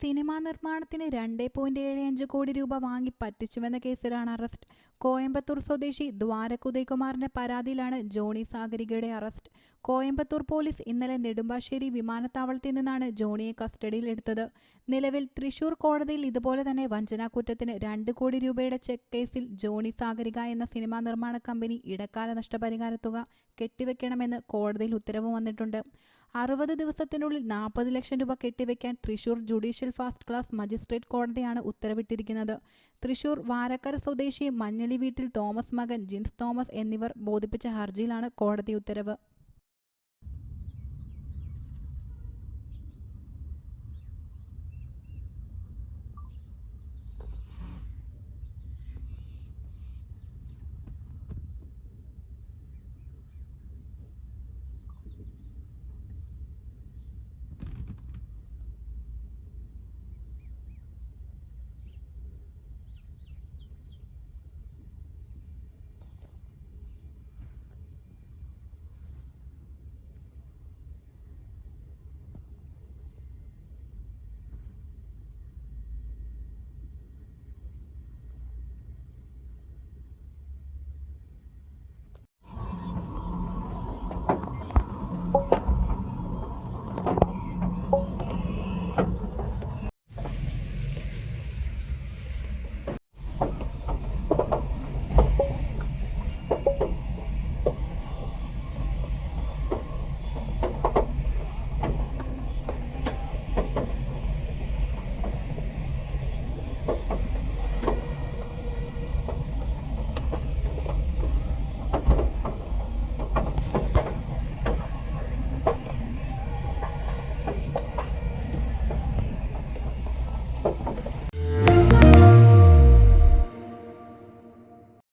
Cinema നിർമ്മാണത്തിന് രണ്ട് point ഏഴ് അഞ്ച് കോടി രൂപ വാങ്ങി പറ്റിച്ചുവെന്ന കേസിലാണ് അറസ്റ്റ്. കോയമ്പത്തൂർ സ്വദേശി ദ്വാരകുദയകുമാറിന്റെ പരാതിയിലാണ് ജോണി സാഗരികയുടെ അറസ്റ്റ്. കോയമ്പത്തൂർ പോലീസ് ഇന്നലെ നെടുമ്പാശ്ശേരി വിമാനത്താവളത്തിൽ നിന്നാണ് ജോണിയെ കസ്റ്റഡിയിൽ എടുത്തത്. നിലവിൽ തൃശൂർ കോടതിയിൽ ഇതുപോലെ തന്നെ വഞ്ചനാക്കുറ്റത്തിന് രണ്ട് കോടി രൂപയുടെ ചെക്ക് കേസിൽ ജോണി സാഗരിക എന്ന സിനിമാ നിർമ്മാണ കമ്പനി ഇടക്കാല നഷ്ടപരിഹാര തുക കെട്ടിവെക്കണമെന്ന് കോടതിയിൽ ഉത്തരവ് വന്നിട്ടുണ്ട്. അറുപത് ദിവസത്തിനുള്ളിൽ നാൽപ്പത് ലക്ഷം രൂപ കെട്ടിവെക്കാൻ Thrissur judicial first class magistrate കോടതിയാണ് ഉത്തരവിട്ടിരിക്കുന്നത്. തൃശൂർ വാരക്കര സ്വദേശി മഞ്ഞളി വീട്ടിൽ തോമസ് മകൻ ജിൻസ് തോമസ് എന്നിവർ ബോധിപ്പിച്ച ഹർജിയിലാണ് കോടതി ഉത്തരവ്.